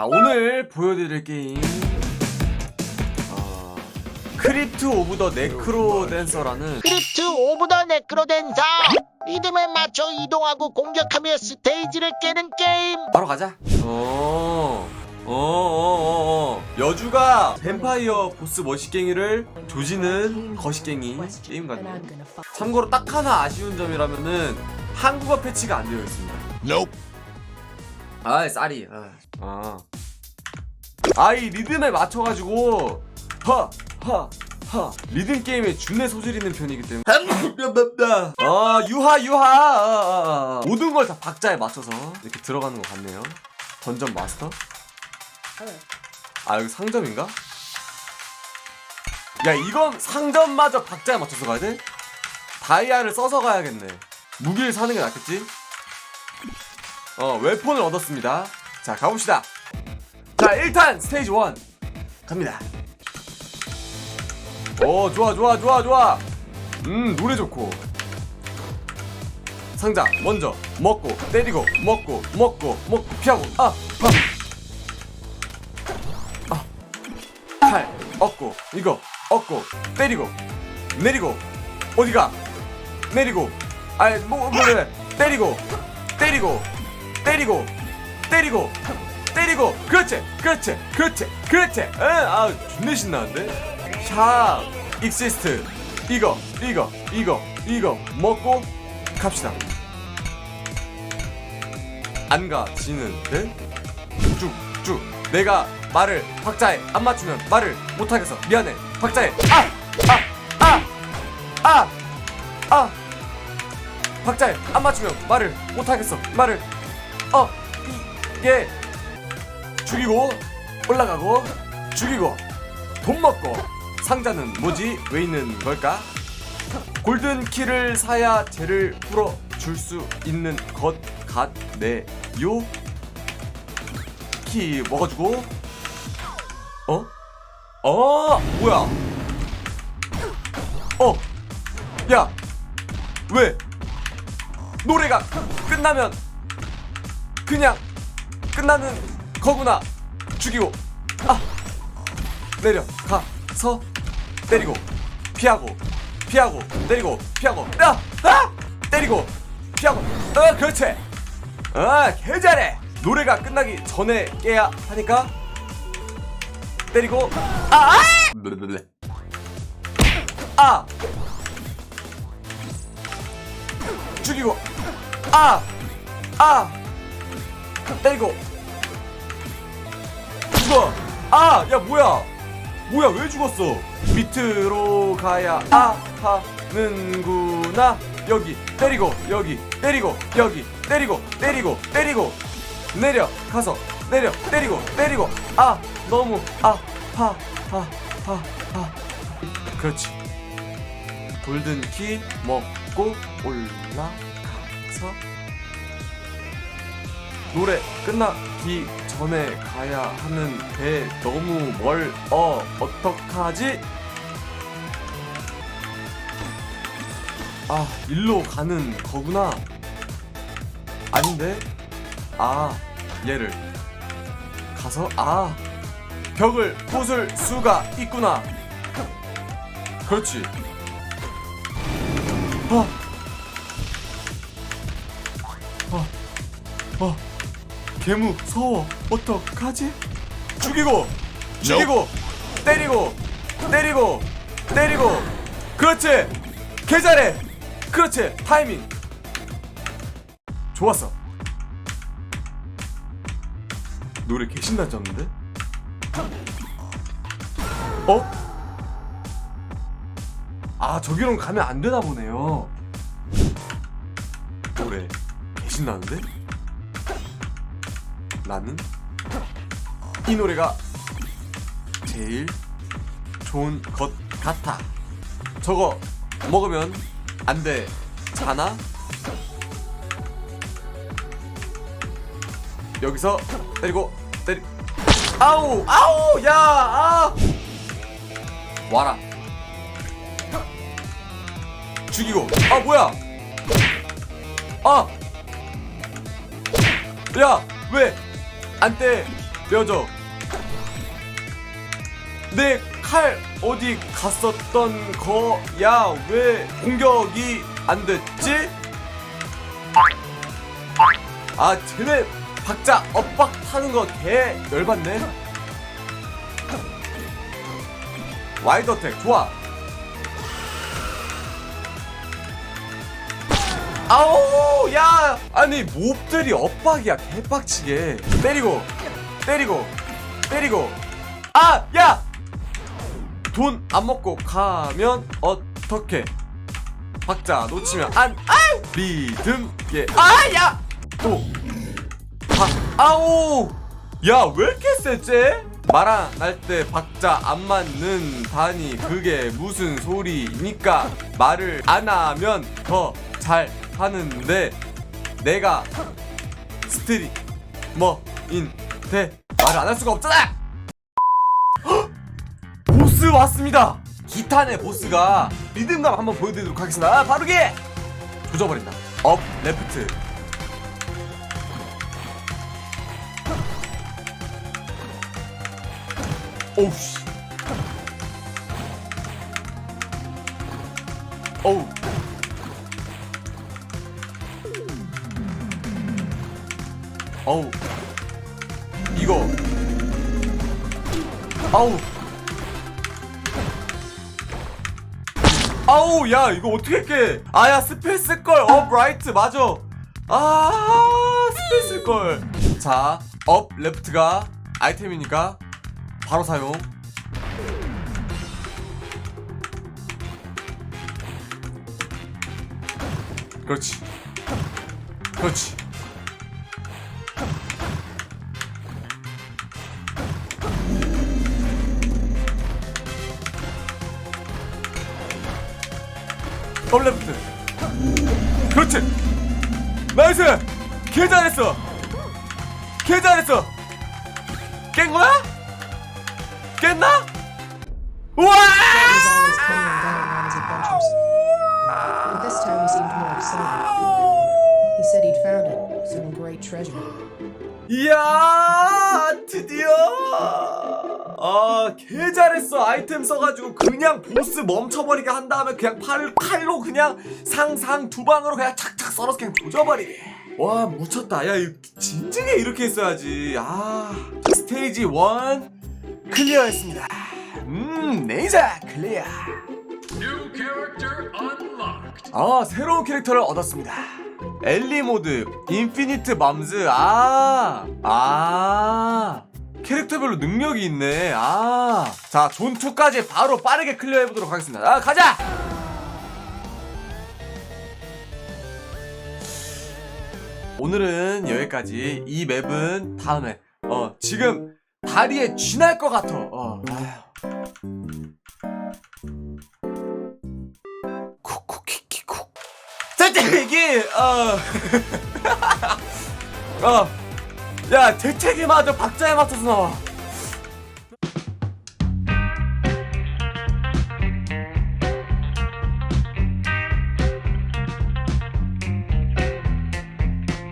자 오늘 보여드릴 게임. 어, 크립트 오브 더 네크로 댄서라는 크립트 오브 더 네크로댄서! 리듬에 맞춰 이동하고 공격하며 스테이지를 깨는 게임! 바로 가자. 어, 어, 어, 어, 어. 여주가 뱀파이어 보스 머시갱이를 조지는 거시갱이 게임 같네요. 참고로 딱 하나 아쉬운 점이라면은 한국어 패치가 안 되어 있습니다. 아 쌀이. 아, 아. 아이 리듬에 맞춰가지고 하 하 하 리듬 게임에 준내 소질 있는 편이기 때문에. 아 유하 유하. 아, 아, 아. 모든 걸 다 박자에 맞춰서 이렇게 들어가는 것 같네요. 던전 마스터? 아 여기 상점인가? 야 이건 상점마저 박자에 맞춰서 가야 돼? 다이아를 써서 가야겠네. 무기를 사는 게 낫겠지? 어 웨폰을 얻었습니다. 자 가봅시다 자 1탄 스테이지 1 갑니다. 오 좋아 좋아 좋아 좋아. 음 노래 좋고. 상자 먼저 먹고 때리고 먹고 먹고 먹고 피하고. 아, 아아칼 얻고 이거 얻고 때리고 내리고 어디가? 내리고. 아이 뭐 뭐래 때리고 때리고 때리고 때리고 때리고 그렇지 그렇지 그렇지 그렇지. 응 아 존나 신나는데? 샵 익시스트. 이거 이거 이거 이거 먹고 갑시다. 안 가지는데? 쭉쭉 내가 말을 박자에 안 맞추면 말을 못하겠어. 미안해. 박자에. 아아아아아! 아, 박자에 안 맞추면 말을 못하겠어. 말을. 어 이게 죽이고 올라가고 죽이고 돈 먹고. 상자는 뭐지? 왜 있는 걸까? 골든 키를 사야 쟤를 풀어 줄 수 있는 것 같네요. 키 먹어주고. 어? 어? 뭐야? 어? 야, 왜? 노래가 끝나면 그냥 끝나는 거구나. 죽이고, 아, 내려, 가, 서, 때리고, 피하고, 피하고, 때리고, 피하고, 아, 아, 때리고, 피하고, 어, 그렇지. 아, 개 잘해. 노래가 끝나기 전에 깨야 하니까. 때리고, 아, 아, 아. 죽이고. 아! 아! 때리고 죽어! 아! 야 뭐야? 뭐야 왜 죽었어? 밑으로 가야 아 하는구나. 여기 때리고 여기 때리고 여기 때리고 때리고 때리고. 내려 가서 내려 때리고 때리고. 아 너무 아파아아아 그렇지. 골든 키 먹고 올라가서 노래 끝나기 전에 가야 하는데 너무 멀어 어떡하지? 아 일로 가는 거구나 아닌데 아 얘를 가서 아 벽을 부술 수가 있구나 그렇지 어. 어. 어. 개 무 서워 어떡하지? 죽이고 죽이고 때리고 때리고 때리고 그렇지 개 잘해 그렇지 타이밍 좋았어 노래 개 신나졌는데? 어? 아 저기로 가면 안 되나 보네요. 노래 개신나는데? 나는 이 노래가 제일 좋은 것 같아. 저거 먹으면 안 되잖아. 여기서 때리고 때리. 아우 아우 야 아. 와라. 죽이고 아 뭐야 아! 야! 왜! 안 때! 려줘 내 칼 어디 갔었던 거야 왜 공격이 안 됐지? 아 쟤네 박자 엇박 타는 거 개 열받네 어택 좋아 아우 야 아니 몹들이 엇박이야 개빡치게. 때리고 때리고 때리고. 아 야! 돈 안 먹고 가면 어떻게 박자 놓치면 안 아! 리듬 예아야또 아우 야왜 이렇게 세지? 말안 할때 박자 안 맞는 다니 그게 무슨 소리니까 말을 안 하면 더 잘 하는데 내가 스트리머인데 말을 안 할 수가 없잖아! 헉! 보스 왔습니다! 기탄의 보스가 리듬감 한번 보여드리도록 하겠습니다. 아, 바르게 조져버린다. 업 레프트. 오우씨. 어우 어우. 이거. 아우. 아우 야 이거 어떻게 깨? 아야 스펠 쓸걸. 업 라이트 맞아. 아 스펠 쓸걸. 자업 레프트가 아이템이니까 바로 사용. 그렇지. 그렇지 업 레프트 그렇지 나이스 개 잘했어 개 잘했어 깬 거야? 깼나? 우와! 이야 드디어 아 개 잘했어. 아이템 써가지고 그냥 보스 멈춰버리게 한 다음에 그냥 팔을 칼로 그냥 상상 두 방으로 그냥 착착 썰어서 그냥 조져버리게. 와 묻혔다. 야 진작에 이렇게 했어야지. 아 스테이지 1 클리어 했습니다. 음 클리어. New character unlocked. 아 새로운 캐릭터를 얻었습니다. 엘리 모드 인피니트 맘즈. 아, 아아 캐릭터별로 능력이 있네. 아 자 존2까지 바로 빠르게 클리어 해보도록 하겠습니다. 아 가자! 오늘은 여기까지. 이 맵은 다음에 어 지금 다리에 쥐날 것 같아. 어 쿡쿡키키쿡. 대책이 어. 어. 야 대책이 맞아. 박자에 맞춰서 나와